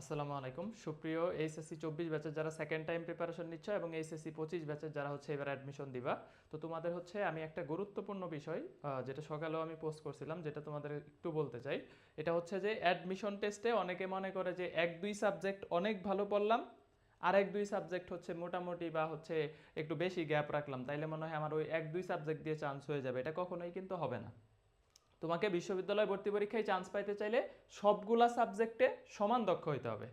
আসসালামু আলাইকুম। সুপ্রিয় এইচএসসি চব্বিশ ব্যাচের যারা সেকেন্ড টাইম প্রিপারেশন নিচ্ছ এবং এইচএসসি পঁচিশ ব্যাচের যারা হচ্ছে এবার অ্যাডমিশন দিবা, তো তোমাদের হচ্ছে আমি একটা গুরুত্বপূর্ণ বিষয় যেটা সকালেও আমি পোস্ট করছিলাম, যেটা তোমাদের একটু বলতে চাই। এটা হচ্ছে যে অ্যাডমিশন টেস্টে অনেকে মনে করে যে এক দুই সাবজেক্ট অনেক ভালো পড়লাম আর এক দুই সাবজেক্ট হচ্ছে মোটামুটি বা হচ্ছে একটু বেশি গ্যাপ রাখলাম। তাইলে মনে হয় আমার ওই এক দুই সাবজেক্ট দিয়ে চান্স হয়ে যাবে। এটা কখনোই কিন্তু হবে না। তোমাকে বিশ্ববিদ্যালয় ভর্তি পরীক্ষায় চান্স পাইতে চাইলে সবগুলা সাবজেক্টে সমান দক্ষ হইতে হবে।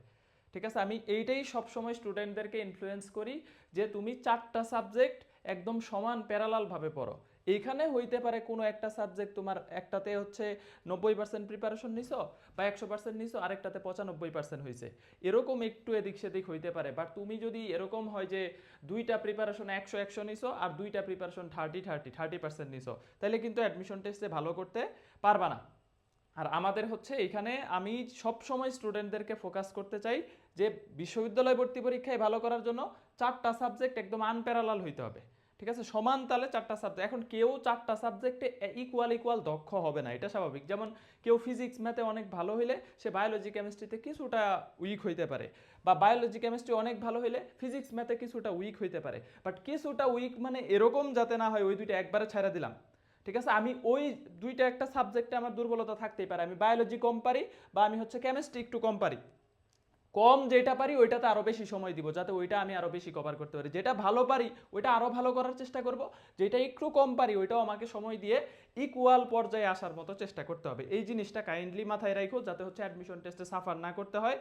ঠিক আছে? আমি এইটাই সবসময় স্টুডেন্টদেরকে ইনফ্লুয়েন্স করি যে তুমি চারটা সাবজেক্ট একদম সমান প্যারালালভাবে পড়ো। এইখানে হইতে পারে কোনো একটা সাবজেক্ট তোমার একটাতে হচ্ছে নব্বই পার্সেন্ট প্রিপারেশন নিছো বা একশো পার্সেন্ট নিছো, আরেকটাতে পঁচানব্বই পার্সেন্ট হয়েছে এরকম একটু এদিক সেদিক হইতে পারে। বাট তুমি যদি এরকম হয় যে দুইটা প্রিপারেশন একশো একশো নিছো আর দুইটা preparation thirty thirty thirty percent নিছো, তাহলে কিন্তু অ্যাডমিশন টেস্টে ভালো করতে পারবা না। আর আমাদের হচ্ছে এখানে আমি সব সময় স্টুডেন্টদেরকে ফোকাস করতে চাই যে বিশ্ববিদ্যালয় ভর্তি পরীক্ষায় ভালো করার জন্য চারটা সাবজেক্ট একদম আনপ্যারালাল হইতে হবে। ঠিক আছে? সমান তালে চারটা সাবজেক্ট এখন কেউ চারটা সাবজেক্টে ইকুয়াল ইকুয়াল দক্ষ হবে না, এটা স্বাভাবিক। যেমন কেউ ফিজিক্স ম্যাথে অনেক ভালো হইলে সে বায়োলজি কেমিস্ট্রিতে কিছুটা উইক হইতে পারে বা বায়োলজি কেমিস্ট্রি অনেক ভালো হইলে ফিজিক্স ম্যাথে কিছুটা উইক হইতে পারে। বাট কিছুটা উইক মানে এরকম যাতে না হয় ওই দুইটা একবারে ছাড়া দিলাম। ঠিক আছে? আমি ওই দুইটা একটা সাবজেক্টে আমার দুর্বলতা থাকতেই পারে। আমি বায়োলজি কম পারি বা আমি হচ্ছে কেমিস্ট্রি একটু কম পারি। কম যেটা পারি ওইটাতে আরও বেশি সময় দিব, যাতে ওইটা আমি আরও বেশি কভার করতে পারি। যেটা ভালো পারি, ওইটা আরও ভালো করার চেষ্টা করব, যেটা একটু কম পারি, ওইটাও আমাকে সময় দিয়ে ইকুয়াল পর্যায়ে আসার মতো চেষ্টা করতে হবে। এই জিনিসটা কাইন্ডলি মাথায় রাখো যাতে হচ্ছে অ্যাডমিশন টেস্টে সাফার না করতে হয়।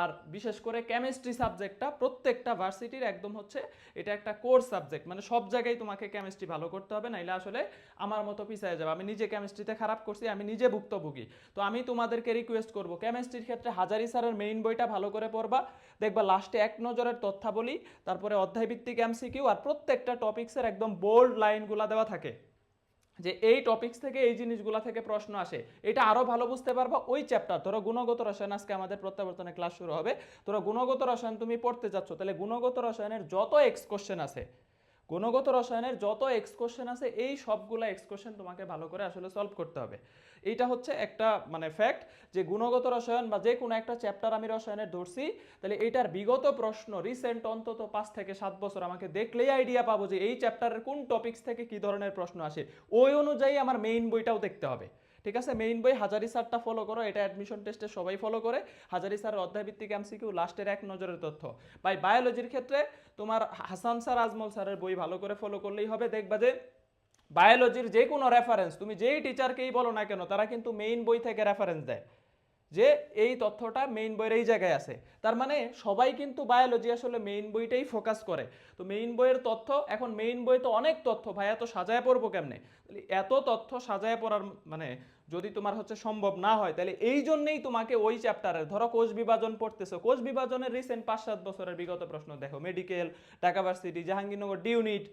আর বিশেষ করে কেমিস্ট্রি সাবজেক্টটা প্রত্যেকটা ভার্সিটির একদম হচ্ছে এটা একটা কোর্স সাবজেক্ট মানে সব জায়গায় তোমাকে কেমিস্ট্রি ভালো করতে হবে, নাইলে আসলে আমার মতো পিছিয়ে যাবে। আমি নিজে কেমিস্ট্রিতে খারাপ করছি, আমি নিজে ভুক্তভোগী। তো আমি তোমাদেরকে রিকোয়েস্ট করব কেমিস্ট্রির ক্ষেত্রে হাজারি স্যারের মেইন বইটা ভালো করে পড়বা। দেখবা লাস্টে এক নজরের তথ্যাবলী, তারপরে অধ্যায়ভিত্তিক এমসিকিউ আর প্রত্যেকটা টপিক্সের একদম বোল্ড লাইনগুলা দেওয়া থাকে। যে এই টপিক্স থেকে এই জিনিসগুলা থেকে প্রশ্ন আসে। এটা আরও ভালো বুঝতে পারবা ওই চ্যাপ্টার ধরো গুণগত রসায়ন আজকে আমাদের প্রত্যাবর্তনে ক্লাস শুরু হবে। তোরা গুণগত রসায়ন তুমি পড়তে যাচ্ছ, তাহলে গুণগত রসায়নের যত এক্স কোশ্চেন আছে গুণগত রসায়নের যত এক্স কোশ্চেন আছে, এই সবগুলা এক্স কোশ্চেন তোমাকে ভালো করে আসলে সলভ করতে হবে। এইটা হচ্ছে একটা মানে ফ্যাক্ট যে গুণগত রসায়ন বা যে কোনো একটা চ্যাপ্টার আমি রসায়নের ধরছি, তাহলে এইটার বিগত প্রশ্ন রিসেন্ট অন্তত পাঁচ থেকে সাত বছর আমাকে দেখলেই আইডিয়া পাবো যে এই চ্যাপ্টারের কোন টপিকস থেকে কি ধরনের প্রশ্ন আসে। ওই অনুযায়ী আমার মেইন বইটাও দেখতে হবে। ঠিক আছে মেইন বই হাজারি স্যারটা ফলো করো, এটা অ্যাডমিশন টেস্টে সবাই ফলো করে। হাজারি স্যারের অধ্যায়ভিত্তিক এমসিকিউ লাস্টের এক নজরের তথ্য। বাই বায়োলজির ক্ষেত্রে তোমার হাসান স্যার, আজমল স্যারের বই ভালো করে ফলো করলেই হবে। দেখবা যে বায়োলজির যে কোনো রেফারেন্স তুমি যেই টিচারকেই বলো না কেন, তারা কিন্তু মেইন বই থেকে রেফারেন্স দেয়। যে এই তথ্যটা মেইন বইয়ের এই জায়গায় আছে। তার মানে সবাই কিন্তু বায়োলজি আসলে মেইন বইটাই ফোকাস করে। তো মেইন বইয়ের তথ্য, এখন মেইন বই তো অনেক তথ্য ভাই এত সাজায় পড়ব কেমনে? এত তথ্য সাজায় পড়ার মানে যদি তোমার হচ্ছে সম্ভব না হয়, তাহলে এই জন্যেই তোমাকে ওই চ্যাপ্টারের ধরো কোষ বিভাজন পড়তেছো, কোষ বিভাজনের রিসেন্ট পাঁচ সাত বছরের বিগত প্রশ্ন দেখো medical Dhaka varsity Jahangirnagar D unit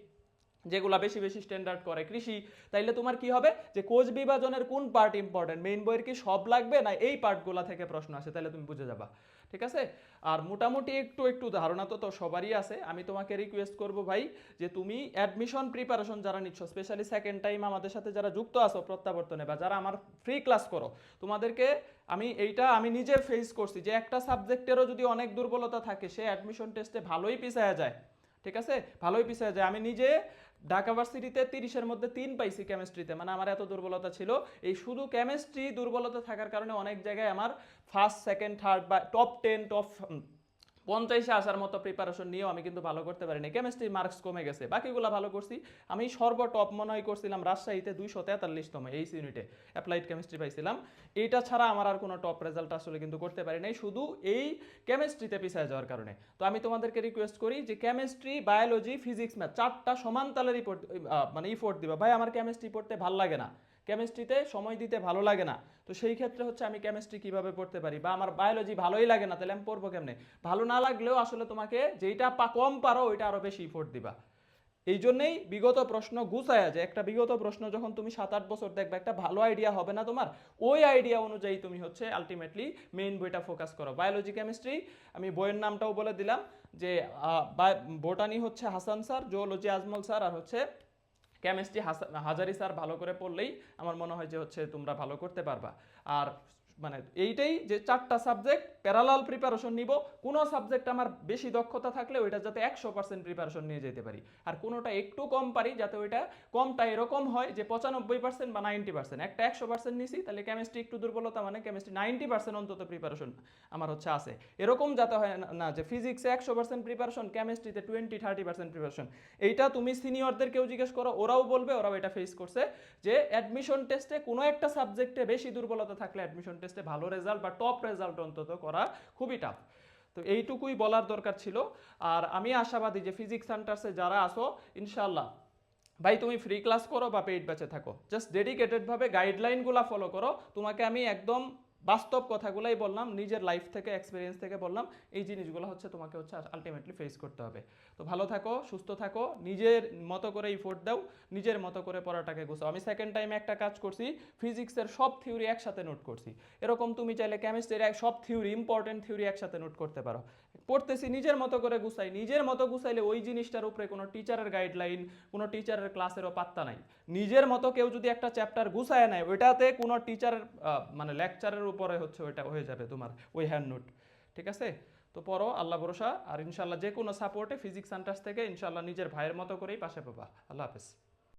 যেগুলা বেশি বেশি স্ট্যান্ডার্ড করে কৃষি, তাইলে তোমার কি হবে? যে কোচ বিভাজনের কোন পার্ট ইম্পর্টেন্ট মেইন বইয়ের কি সব লাগবে না এই পার্টগুলা থেকে প্রশ্ন আসে? তাহলে তুমি বুঝে যাবা। ঠিক আছে? আর মোটামুটি একটু একটু ধারণা তো তো সবারই আছে। আমি তোমাকে রিকোয়েস্ট করব ভাই যে তুমি অ্যাডমিশন প্রিপারেশন যারা নিচ্ছ স্পেশালি সেকেন্ড টাইম আমাদের সাথে যারা যুক্ত আছো প্রত্যাবর্তনে বা যারা আমার ফ্রি ক্লাস করো, তোমাদেরকে আমি এইটা আমি নিজে ফেস করছি যে একটা সাবজেক্টেরও যদি অনেক দুর্বলতা থাকে, সে অ্যাডমিশন টেস্টে ভালোই পিছায়া যায়। ঠিক আছে? ভালোই পিছিয়ে যায় আমি নিজে ঢাকা ভার্সিটিতে তিরিশের মধ্যে তিন পাইছি কেমিস্ট্রিতে মানে আমার এত দুর্বলতা ছিল। এই শুধু কেমিস্ট্রি দুর্বলতা থাকার কারণে অনেক জায়গায় আমার ফার্স্ট সেকেন্ড থার্ড বা টপ টেন টপ পঞ্চাশে আসার মতো প্রিপারেশন নিয়েও আমি কিন্তু ভালো করতে পারিনি। কেমিস্ট্রি মার্কস কমে গেছে। বাকিগুলো ভালো করছি। আমি সর্ব টপ মনে হয় করছিলাম, রাজশাহীতে দুইশো তেতাল্লিশতম এইচ ইউনিটে অ্যাপ্লাইড কেমিস্ট্রি পাইছিলাম। এইটা ছাড়া আমার আর কোনো টপ রেজাল্ট আসলে কিন্তু করতে পারি নাই। শুধু এই কেমিস্ট্রিতে পিছিয়ে যাওয়ার কারণে। তো আমি তোমাদেরকে রিকোয়েস্ট করি যে কেমিস্ট্রি বায়োলজি ফিজিক্স ম্যাথ চারটা সমান তালের রিপোর্ট মানে ইফোর্ট দিবা। ভাই, আমার কেমিস্ট্রি পড়তে ভালো লাগে না। কেমিস্ট্রিতে সময় দিতে ভালো লাগে না। তো সেই ক্ষেত্রে হচ্ছে আমি কেমিস্ট্রি কীভাবে পড়তে পারি? বা আমার বায়োলজি ভালোই লাগে না, তাহলে আমি পড়ব কেমনে? ভালো না লাগলেও আসলে তোমাকে যেইটা কম পারো, ওইটা আরও বেশি ইফোর্ট দিবা। এই জন্যেই বিগত প্রশ্ন গুছায়া যে একটা বিগত প্রশ্ন যখন তুমি সাত আট বছর দেখবে, একটা ভালো আইডিয়া হবে না তোমার, ওই আইডিয়া অনুযায়ী তুমি হচ্ছে আলটিমেটলি মেইন বইটা ফোকাস করো। বায়োলজি কেমিস্ট্রি আমি বইয়ের নামটাও বলে দিলাম যে বোটানি হচ্ছে Hasan sir zoology Azmal sir আর হচ্ছে কেমিস্ট্রি হাজারি স্যার ভালো করে পড়লেই আমার মনে হয় যে হচ্ছে তোমরা ভালো করতে পারবা। আর মানে এইটাই যে চারটা সাবজেক্ট প্যারালাল প্রিপারেশন নিব, কোনো সাবজেক্ট আমার বেশি দক্ষতা থাকলে ওইটা যাতে একশো পার্সেন্ট প্রিপারেশন নিয়ে যেতে পারি। আর কোনোটা একটু কম পারি, যাতে ওইটা কমটা এরকম হয় যে পঁচানব্বই পার্সেন্ট বা নাইনটি পার্সেন্ট একটা একশো পার্সেন্ট নিছি, তাহলে কেমিস্ট্রি একটু দুর্বলতা মানে কেমিস্ট্রি নাইনটি পার্সেন্ট অন্তত প্রিপারেশন আমার হচ্ছে আছে। এরকম যাতে হয় না- যে ফিজিক্সে একশো পার্সেন্ট প্রিপারেশন কেমিস্ট্রিতে টোয়েন্টি থার্টি পার্সেন্ট প্রিপারেশন এইটা তুমি সিনিয়রদের কেউ জিজ্ঞেস করো, ওরাও বলবে, ওরাও এটা ফেস করছে যে অ্যাডমিশন টেস্টে কোনো একটা সাবজেক্টে বেশি দুর্বলতা থাকলে অ্যাডমিশন টেস্টে ভালো রেজাল্ট বা টপ রেজাল্ট অন্তত করা খুবই টাফ তো এইটুকুই বলার দরকার ছিল। আর আমি আশাবাদী যে ফিজিক্স সেন্টার্সে যারা আসো ইনশাল্লাহ ভাই, তুমি ফ্রি ক্লাস করো বা পেইড ব্যাচে থাকো। জাস্ট ডেডিকেটেডভাবে গাইডলাইনগুলো ফলো করো। তোমাকে আমি একদম বাস্তব কথাগুলাই বললাম, নিজের লাইফ থেকে এক্সপিরিয়েন্স থেকে বললাম, এই জিনিসগুলো হচ্ছে তোমাকে হচ্ছে আলটিমেটলি ফেস করতে হবে। তো ভালো থাকো, সুস্থ থাকো, নিজের মতো করে ইফোর্ট দাও, নিজের মতো করে পড়াটাকে গুছাও। আমি সেকেন্ড টাইমে একটা কাজ করছি ফিজিক্সের সব থিওরি একসাথে নোট করছি। এরকম তুমি চাইলে কেমিস্ট্রির সব থিওরি ইম্পর্টেন্ট থিওরি একসাথে নোট করতে পারো। পড়তেছি, নিজের মতো করে গুছাই, নিজের মতো গুছাইলে ওই জিনিসটার উপরে কোনো টিচারের গাইডলাইন কোনো টিচারের ক্লাসেরও পাত্তা নাই। নিজের মতো কেউ যদি একটা চ্যাপ্টার গুছায় নেয়, ওইটাতে কোনো টিচারের মানে লেকচারের উপরে হচ্ছে ওইটা হয়ে যাবে তোমার, ওই হ্যান্ড নোট ঠিক আছে? তো পড়ো, আল্লাহ ভরসা, আর ইনশাল্লাহ যে কোনো সাপোর্টে ফিজিক্স সান্টার্স থেকে ইনশাল্লাহ নিজের ভাইয়ের মতো করেই পাশে পাবা। আল্লাহ হাফেজ।